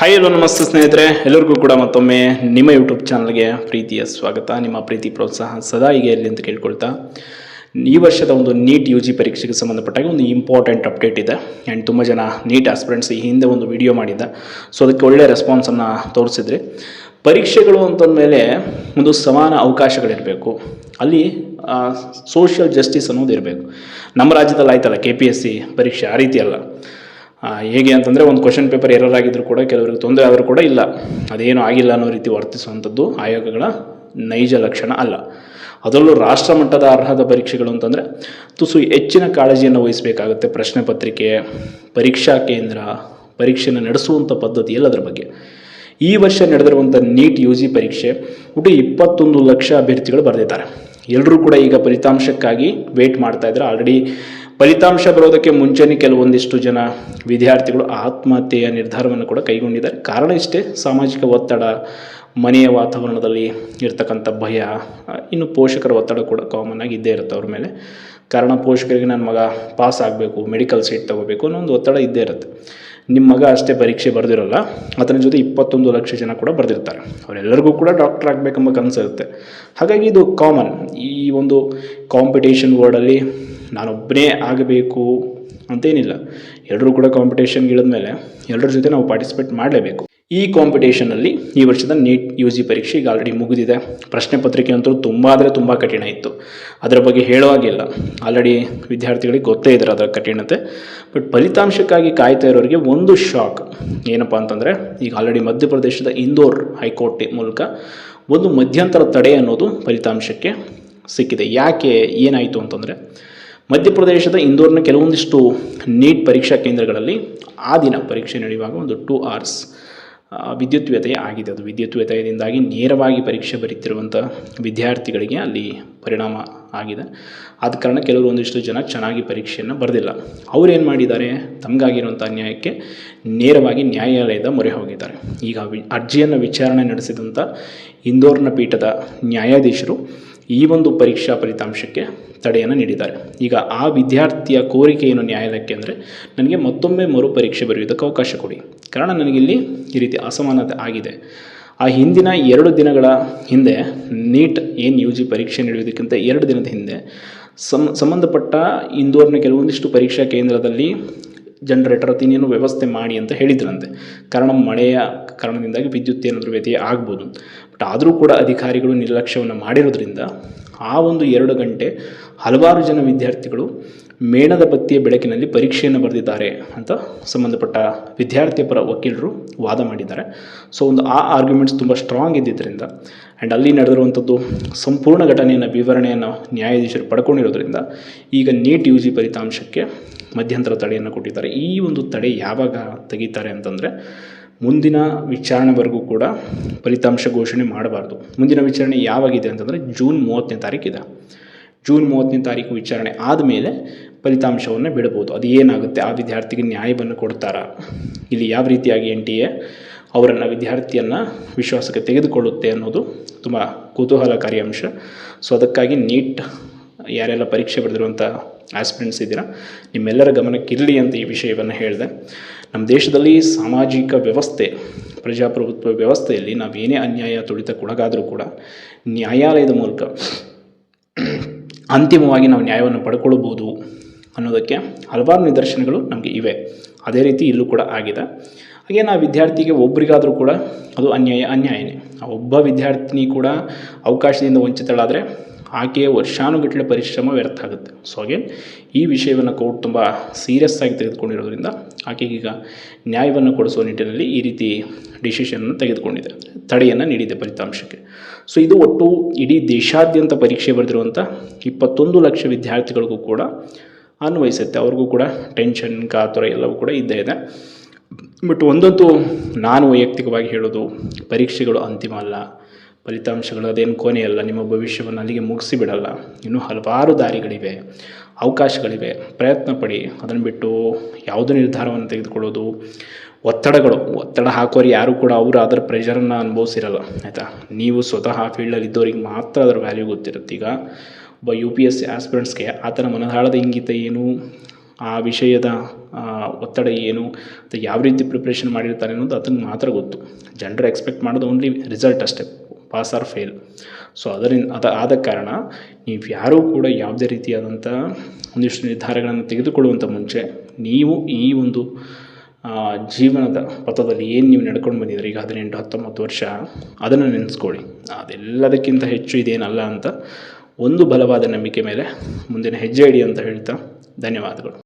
Hi hello ನಮಸ್ತೆ ಸ್ನೇಹಿತರೆ. ಎಲ್ಲರಿಗೂ ಕೂಡ ಮತ್ತೊಮ್ಮೆ ನಿಮ್ಮ ಯೂಟ್ಯೂಬ್ ಚಾನಲ್ಗೆ ಪ್ರೀತಿಯ ಸ್ವಾಗತ. ನಿಮ್ಮ ಪ್ರೀತಿ ಪ್ರೋತ್ಸಾಹ ಸದಾ ಹೀಗೆ ಇರಲಿ ಅಂತ ಕೇಳ್ಕೊಳ್ತಾ. ಈ ವರ್ಷದ ಒಂದು ನೀಟ್ ಯು ಜಿ ಪರೀಕ್ಷೆಗೆ ಸಂಬಂಧಪಟ್ಟಾಗ ಒಂದು ಇಂಪಾರ್ಟೆಂಟ್ ಅಪ್ಡೇಟ್ ಇದೆ. ಆ್ಯಂಡ್ ತುಂಬ ಜನ ನೀಟ್ ಆಸ್ಪಿರೆಂಟ್ಸ್ ಈ ಹಿಂದೆ ಒಂದು ವಿಡಿಯೋ ಮಾಡಿದ್ದೆ. ಸೊ ಅದಕ್ಕೆ ಒಳ್ಳೆಯ ರೆಸ್ಪಾನ್ಸನ್ನು ತೋರಿಸಿದ್ರಿ. ಪರೀಕ್ಷೆಗಳು ಅಂತಂದಮೇಲೆ ಒಂದು ಸಮಾನ ಅವಕಾಶಗಳಿರಬೇಕು. ಅಲ್ಲಿ ಸೋಷಿಯಲ್ ಜಸ್ಟಿಸ್ ಅನ್ನೋದು ಇರಬೇಕು. ನಮ್ಮ ರಾಜ್ಯದಲ್ಲಿ ಆಯ್ತಲ್ಲ ಕೆ ಪಿ ಎಸ್ ಸಿ ಪರೀಕ್ಷೆ, ಆ ರೀತಿ ಅಲ್ಲ. ಹೇಗೆ ಅಂತಂದರೆ ಒಂದು ಕ್ವಶನ್ ಪೇಪರ್ ಎರರ್ ಆಗಿದ್ರು ಕೂಡ ಕೆಲವರಿಗೆ ತೊಂದರೆ ಆದರೂ ಕೂಡ ಇಲ್ಲ. ಅದೇನು ಆಗಿಲ್ಲ ಅನ್ನೋ ರೀತಿ ವರ್ತಿಸುವಂಥದ್ದು ಆಯೋಗಗಳ ನೈಜ ಲಕ್ಷಣ ಅಲ್ಲ. ಅದರಲ್ಲೂ ರಾಷ್ಟ್ರ ಮಟ್ಟದ ಅರ್ಹದ ಪರೀಕ್ಷೆಗಳು ಅಂತಂದರೆ ತುಸು ಹೆಚ್ಚಿನ ಕಾಳಜಿಯನ್ನು ವಹಿಸಬೇಕಾಗುತ್ತೆ. ಪ್ರಶ್ನೆ ಪತ್ರಿಕೆ, ಪರೀಕ್ಷಾ ಕೇಂದ್ರ ಪರೀಕ್ಷೆಯನ್ನು ನಡೆಸುವಂಥ ಪದ್ಧತಿ ಎಲ್ಲದರ ಬಗ್ಗೆ. ಈ ವರ್ಷ ನಡೆದಿರುವಂಥ ನೀಟ್ ಯು ಜಿ ಪರೀಕ್ಷೆ ಒಟ್ಟು ಇಪ್ಪತ್ತೊಂದು ಲಕ್ಷ ಅಭ್ಯರ್ಥಿಗಳು ಬರೆದಿದ್ದಾರೆ. ಎಲ್ಲರೂ ಕೂಡ ಈಗ ಫಲಿತಾಂಶಕ್ಕಾಗಿ ವೇಟ್ ಮಾಡ್ತಾ ಇದ್ದಾರೆ. ಆಲ್ರೆಡಿ ಫಲಿತಾಂಶ ಬರೋದಕ್ಕೆ ಮುಂಚೆನೇ ಕೆಲವೊಂದಿಷ್ಟು ಜನ ವಿದ್ಯಾರ್ಥಿಗಳು ಆತ್ಮಹತ್ಯೆಯ ನಿರ್ಧಾರವನ್ನು ಕೂಡ ಕೈಗೊಂಡಿದ್ದಾರೆ. ಕಾರಣ ಇಷ್ಟೇ, ಸಾಮಾಜಿಕ ಒತ್ತಡ, ಮನೆಯ ವಾತಾವರಣದಲ್ಲಿ ಇರ್ತಕ್ಕಂಥ ಭಯ, ಇನ್ನು ಪೋಷಕರ ಒತ್ತಡ ಕೂಡ ಕಾಮನ್ ಆಗಿ ಇದ್ದೇ ಇರುತ್ತೆ ಅವ್ರ ಮೇಲೆ. ಕಾರಣ ಪೋಷಕರಿಗೆ, ನನ್ನ ಮಗ ಪಾಸ್ ಆಗಬೇಕು ಮೆಡಿಕಲ್ ಸೀಟ್ ತೊಗೋಬೇಕು ಅನ್ನೋ ಒಂದು ಒತ್ತಡ ಇದ್ದೇ ಇರುತ್ತೆ. ನಿಮ್ಮ ಮಗ ಅಷ್ಟೇ ಪರೀಕ್ಷೆ ಬರೆದಿರಲ್ಲ ಅದರ ಜೊತೆ ಇಪ್ಪತ್ತೊಂದು ಲಕ್ಷ ಜನ ಕೂಡ ಬರೆದಿರ್ತಾರೆ. ಅವರೆಲ್ಲರಿಗೂ ಕೂಡ ಡಾಕ್ಟರ್ ಆಗಬೇಕೆಂಬ ಕನಸಿರುತ್ತೆ ಹಾಗಾಗಿ ಇದು ಕಾಮನ್ ಈ ಒಂದು ಕಾಂಪಿಟೇಷನ್ ವರ್ಡಲ್ಲಿ ನಾನೊಬ್ಬನೇ ಆಗಬೇಕು ಅಂತೇನಿಲ್ಲ. ಎಲ್ಲರೂ ಕೂಡ ಕಾಂಪಿಟೇಷನ್ಗೆ ಇಳಿದ್ಮೇಲೆ ಎಲ್ಲರ ಜೊತೆ ನಾವು ಪಾರ್ಟಿಸಿಪೇಟ್ ಮಾಡಲೇಬೇಕು. ಈ ಕಾಂಪಿಟೇಷನಲ್ಲಿ ಈ ವರ್ಷದ ನೀಟ್ ಯು ಜಿ ಪರೀಕ್ಷೆ ಈಗ ಆಲ್ರೆಡಿ ಮುಗಿದಿದೆ. ಪ್ರಶ್ನೆ ಪತ್ರಿಕೆ ಅಂತೂ ತುಂಬ ಅಂದರೆ ತುಂಬ ಕಠಿಣ ಇತ್ತು. ಅದರ ಬಗ್ಗೆ ಹೇಳುವಾಗಿಲ್ಲ ಆಲ್ರೆಡಿ ವಿದ್ಯಾರ್ಥಿಗಳಿಗೆ ಗೊತ್ತೇ ಇದ್ದಾರೆ ಅದರ ಕಠಿಣತೆ. ಬಟ್ ಫಲಿತಾಂಶಕ್ಕಾಗಿ ಕಾಯ್ತಾ ಇರೋರಿಗೆ ಒಂದು ಶಾಕ್ ಏನಪ್ಪ ಅಂತಂದರೆ, ಈಗ ಆಲ್ರೆಡಿ ಮಧ್ಯಪ್ರದೇಶದ ಇಂದೋರ್ ಹೈಕೋರ್ಟ್ ಮೂಲಕ ಒಂದು ಮಧ್ಯಂತರ ತಡೆ ಅನ್ನೋದು ಫಲಿತಾಂಶಕ್ಕೆ ಸಿಕ್ಕಿದೆ. ಯಾಕೆ, ಏನಾಯಿತು ಅಂತಂದರೆ, ಮಧ್ಯಪ್ರದೇಶದ ಇಂದೋರ್ನ ಕೆಲವೊಂದಿಷ್ಟು ನೀಟ್ ಪರೀಕ್ಷಾ ಕೇಂದ್ರಗಳಲ್ಲಿ ಆ ದಿನ ಪರೀಕ್ಷೆ ನಡೆಯುವಾಗ ಒಂದು ಟೂ ಅವರ್ಸ್ ವಿದ್ಯುತ್ ವ್ಯತ್ಯಯ ಆಗಿದೆ. ಅದು ವಿದ್ಯುತ್ ವ್ಯತ್ಯಯದಿಂದಾಗಿ ನೇರವಾಗಿ ಪರೀಕ್ಷೆ ಬರೀತಿರುವಂಥ ವಿದ್ಯಾರ್ಥಿಗಳಿಗೆ ಅಲ್ಲಿ ಪರಿಣಾಮ ಆಗಿದೆ. ಆದ ಕಾರಣ ಕೆಲವರು ಒಂದಿಷ್ಟು ಜನ ಚೆನ್ನಾಗಿ ಪರೀಕ್ಷೆಯನ್ನು ಬರೆದಿಲ್ಲ. ಅವ್ರು ಏನು ಮಾಡಿದ್ದಾರೆ? ತಮಗಾಗಿರುವಂಥ ಅನ್ಯಾಯಕ್ಕೆ ನೇರವಾಗಿ ನ್ಯಾಯಾಲಯದ ಮೊರೆ ಹೋಗಿದ್ದಾರೆ. ಈಗ ವಿ ಅರ್ಜಿಯನ್ನು ವಿಚಾರಣೆ ನಡೆಸಿದಂಥ ಇಂದೋರ್ನ ಪೀಠದ ನ್ಯಾಯಾಧೀಶರು ಈ ಒಂದು ಪರೀಕ್ಷಾ ಫಲಿತಾಂಶಕ್ಕೆ ತಡೆಯನ್ನು ನೀಡಿದ್ದಾರೆ. ಈಗ ಆ ವಿದ್ಯಾರ್ಥಿಯ ಕೋರಿಕೆ ಏನು ನ್ಯಾಯಾಲಯಕ್ಕೆ ಅಂದರೆ ನನಗೆ ಮತ್ತೊಮ್ಮೆ ಮರು ಪರೀಕ್ಷೆ ಬರೆಯುವುದಕ್ಕೆ ಅವಕಾಶ ಕೊಡಿ. ಕಾರಣ ನನಗಿಲ್ಲಿ ಈ ರೀತಿ ಅಸಮಾನತೆ ಆಗಿದೆ. ಆ ಹಿಂದಿನ ಎರಡು ದಿನಗಳ ಹಿಂದೆ ನೀಟ್ ಏನು ಯು ಜಿ ಪರೀಕ್ಷೆ ನಡೆಯುವುದಕ್ಕಿಂತ ಎರಡು ದಿನದ ಹಿಂದೆ ಸಂಬಂಧಪಟ್ಟ ಇಂದೋರ್ನ ಕೆಲವೊಂದಿಷ್ಟು ಪರೀಕ್ಷಾ ಕೇಂದ್ರದಲ್ಲಿ ಜನರೇಟರ್ ಇನ್ನೇನು ವ್ಯವಸ್ಥೆ ಮಾಡಿ ಅಂತ ಹೇಳಿದ್ರಂತೆ. ಕಾರಣ ಮಳೆಯ ಕಾರಣದಿಂದಾಗಿ ವಿದ್ಯುತ್ ಏನಾದರೂ ವ್ಯತ್ಯಯ ಆಗ್ಬೋದು. ಬಟ್ ಆದರೂ ಕೂಡ ಅಧಿಕಾರಿಗಳು ನಿರ್ಲಕ್ಷ್ಯವನ್ನು ಮಾಡಿರೋದ್ರಿಂದ ಆ ಒಂದು ಎರಡು ಗಂಟೆ ಹಲವಾರು ಜನ ವಿದ್ಯಾರ್ಥಿಗಳು ಮೇಣದ ಬತ್ತಿಯ ಬೆಳಕಿನಲ್ಲಿ ಪರೀಕ್ಷೆಯನ್ನು ಬರೆದಿದ್ದಾರೆ ಅಂತ ಸಂಬಂಧಪಟ್ಟ ವಿದ್ಯಾರ್ಥಿ ಪರ ವಕೀಲರು ವಾದ ಮಾಡಿದ್ದಾರೆ. ಸೊ ಒಂದು ಆ ಆರ್ಗ್ಯುಮೆಂಟ್ಸ್ ತುಂಬ ಸ್ಟ್ರಾಂಗ್ ಇದ್ದಿದ್ದರಿಂದ ಆ್ಯಂಡ್ ಅಲ್ಲಿ ನಡೆದಿರುವಂಥದ್ದು ಸಂಪೂರ್ಣ ಘಟನೆಯನ್ನು, ವಿವರಣೆಯನ್ನು ನ್ಯಾಯಾಧೀಶರು ಪಡ್ಕೊಂಡಿರೋದ್ರಿಂದ ಈಗ ನೀಟ್ ಯು ಜಿ ಫಲಿತಾಂಶಕ್ಕೆ ಮಧ್ಯಂತರ ತಡೆಯನ್ನು ಕೊಟ್ಟಿದ್ದಾರೆ. ಈ ಒಂದು ತಡೆ ಯಾವಾಗ ತೆಗೀತಾರೆ ಅಂತಂದರೆ ಮುಂದಿನ ವಿಚಾರಣೆವರೆಗೂ ಕೂಡ ಫಲಿತಾಂಶ ಘೋಷಣೆ ಮಾಡಬಾರ್ದು. ಮುಂದಿನ ವಿಚಾರಣೆ ಯಾವಾಗಿದೆ ಅಂತಂದರೆ ಜೂನ್ ಮೂವತ್ತನೇ ತಾರೀಕಿದೆ. ಜೂನ್ ಮೂವತ್ತನೇ ತಾರೀಕು ವಿಚಾರಣೆ ಆದಮೇಲೆ ಫಲಿತಾಂಶವನ್ನು ಬಿಡಬಹುದು. ಅದು ಏನಾಗುತ್ತೆ? ಆ ವಿದ್ಯಾರ್ಥಿಗೆ ನ್ಯಾಯವನ್ನು ಕೊಡ್ತಾರಾ. ಇಲ್ಲಿ ಯಾವ ರೀತಿಯಾಗಿ ಎನ್ ಟಿ ಎ ಅವರನ್ನು ವಿದ್ಯಾರ್ಥಿಯನ್ನು ವಿಶ್ವಾಸಕ್ಕೆ ತೆಗೆದುಕೊಳ್ಳುತ್ತೆ ಅನ್ನೋದು ತುಂಬ ಕುತೂಹಲಕಾರಿ ಅಂಶ. ಸೊ ಅದಕ್ಕಾಗಿ ನೀಟ್ ಯಾರೆಲ್ಲ ಪರೀಕ್ಷೆ ಬರೆದಿರುವಂಥ ಆಸ್ಪಿರೆಂಟ್ಸ್ ಇದ್ದೀರಾ, ನಿಮ್ಮೆಲ್ಲರ ಗಮನಕ್ಕಿರಲಿ ಅಂತ ಈ ವಿಷಯವನ್ನು ಹೇಳಿದೆ. ನಮ್ಮ ದೇಶದಲ್ಲಿ ಸಾಮಾಜಿಕ ವ್ಯವಸ್ಥೆ, ಪ್ರಜಾಪ್ರಭುತ್ವ ವ್ಯವಸ್ಥೆಯಲ್ಲಿ ನಾವೇನೇ ಅನ್ಯಾಯ ತುಳಿತಕ್ಕೊಳಗಾದರೂ ಕೂಡ ನ್ಯಾಯಾಲಯದ ಮೂಲಕ ಅಂತಿಮವಾಗಿ ನಾವು ನ್ಯಾಯವನ್ನು ಪಡ್ಕೊಳ್ಬೋದು ಅನ್ನೋದಕ್ಕೆ ಹಲವಾರು ನಿದರ್ಶನಗಳು ನಮಗೆ ಇವೆ. ಅದೇ ರೀತಿ ಇಲ್ಲೂ ಕೂಡ ಆಗಿದೆ. ಹಾಗೆ ನಾವು ವಿದ್ಯಾರ್ಥಿಗೆ ಒಬ್ಬರಿಗಾದರೂ ಕೂಡ ಅದು ಅನ್ಯಾಯ, ಅನ್ಯಾಯನೇ. ಆ ಒಬ್ಬ ವಿದ್ಯಾರ್ಥಿನಿ ಕೂಡ ಅವಕಾಶದಿಂದ ವಂಚಿತಳಾದರೆ ಆಕೆಯ ವರ್ಷಾನುಗಟ್ಟಲೆ ಪರಿಶ್ರಮ ವ್ಯರ್ಥ ಆಗುತ್ತೆ. ಸೊ ಹಾಗೆ ಈ ವಿಷಯವನ್ನು ಕೋರ್ಟ್ ತುಂಬ ಸೀರಿಯಸ್ ಆಗಿ ತೆಗೆದುಕೊಂಡಿರೋದ್ರಿಂದ ಆಕೆಗೀಗ ನ್ಯಾಯವನ್ನು ಕೊಡಿಸುವ ನಿಟ್ಟಿನಲ್ಲಿ ಈ ರೀತಿ ಡಿಸಿಷನನ್ನು ತೆಗೆದುಕೊಂಡಿದೆ. ತಡೆಯನ್ನು ನೀಡಿದೆ ಫಲಿತಾಂಶಕ್ಕೆ. ಸೊ ಇದು ಒಟ್ಟು ಇಡೀ ದೇಶಾದ್ಯಂತ ಪರೀಕ್ಷೆ ಬರೆದಿರುವಂಥ ಇಪ್ಪತ್ತೊಂದು ಲಕ್ಷ ವಿದ್ಯಾರ್ಥಿಗಳಿಗೂ ಕೂಡ ಅನ್ವಯಿಸುತ್ತೆ. ಅವ್ರಿಗೂ ಕೂಡ ಟೆನ್ಷನ್ ಕಾತುರ ಎಲ್ಲವೂ ಕೂಡ ಇದ್ದೇ ಇದೆ. ಬಟ್ ಒಂದಂತೂ ನಾನು ವೈಯಕ್ತಿಕವಾಗಿ ಹೇಳೋದು, ಪರೀಕ್ಷೆಗಳು ಅಂತಿಮ ಅಲ್ಲ. ಫಲಿತಾಂಶಗಳು, ಅದೇನು ಕೊನೆಯಲ್ಲ, ನಿಮ್ಮ ಭವಿಷ್ಯವನ್ನು ಅಲ್ಲಿಗೆ ಮುಗಿಸಿ ಬಿಡಲ್ಲ ಇನ್ನೂ ಹಲವಾರು ದಾರಿಗಳಿವೆ, ಅವಕಾಶಗಳಿವೆ. ಪ್ರಯತ್ನ ಪಡಿ, ಅದನ್ನು ಬಿಟ್ಟು ಯಾವುದೇ ನಿರ್ಧಾರವನ್ನು ತೆಗೆದುಕೊಳ್ಳೋದು ಒತ್ತಡಗಳು. ಒತ್ತಡ ಹಾಕೋರು ಯಾರು ಕೂಡ ಅವರು ಅದರ ಪ್ರೆಷರನ್ನು ಅನುಭವಿಸಿರಲ್ಲ, ಆಯಿತಾ? ನೀವು ಸ್ವತಃ ಫೀಲ್ಡಲ್ಲಿ ಇದ್ದವ್ರಿಗೆ ಮಾತ್ರ ಅದರ ವ್ಯಾಲ್ಯೂ ಗೊತ್ತಿರುತ್ತೆ. ಈಗ ಒಬ್ಬ ಯು ಪಿ ಎಸ್ ಸಿ ಆಸ್ಪಿರೆಂಟ್ಸ್ಗೆ ಆತನ ಮನದಾಳದ ಇಂಗಿತ ಏನು? ಆ ವಿಷಯದ ಒತ್ತಡ ಏನು, ಮತ್ತು ಯಾವ ರೀತಿ ಪ್ರಿಪ್ರೇಷನ್ ಮಾಡಿರ್ತಾರೆ ಅನ್ನೋದು ಅದನ್ನು ಮಾತ್ರ ಗೊತ್ತು. ಜನರು ಎಕ್ಸ್ಪೆಕ್ಟ್ ಮಾಡೋದು ಓನ್ಲಿ ರಿಸಲ್ಟ್ ಅಷ್ಟೇ ಪಾಸ್ ಆರ್ ಫೇಲ್ ಸೊ ಅದರಿಂದ, ಅದ ಆದ ಕಾರಣ ನೀವು ಯಾರೂ ಕೂಡ ಯಾವುದೇ ರೀತಿಯಾದಂಥ ಒಂದಿಷ್ಟು ನಿರ್ಧಾರಗಳನ್ನು ತೆಗೆದುಕೊಳ್ಳುವಂಥ ಮುಂಚೆ ನೀವು ಈ ಒಂದು ಜೀವನದ ಪಥದಲ್ಲಿ ಏನು ನೀವು ನಡ್ಕೊಂಡು ಬಂದಿದ್ದೀರಿ, ಈಗ ಹದಿನೆಂಟು, ಹತ್ತೊಂಬತ್ತು ವರ್ಷ, ಅದನ್ನು ನೆನೆಸ್ಕೊಳ್ಳಿ. ಅದೆಲ್ಲದಕ್ಕಿಂತ ಹೆಚ್ಚು ಇದೇನಲ್ಲ ಅಂತ ಒಂದು ಬಲವಾದ ನಂಬಿಕೆ ಮೇಲೆ ಮುಂದಿನ ಹೆಜ್ಜೆ ಇಡಿ ಅಂತ ಹೇಳ್ತಾ ಧನ್ಯವಾದಗಳು.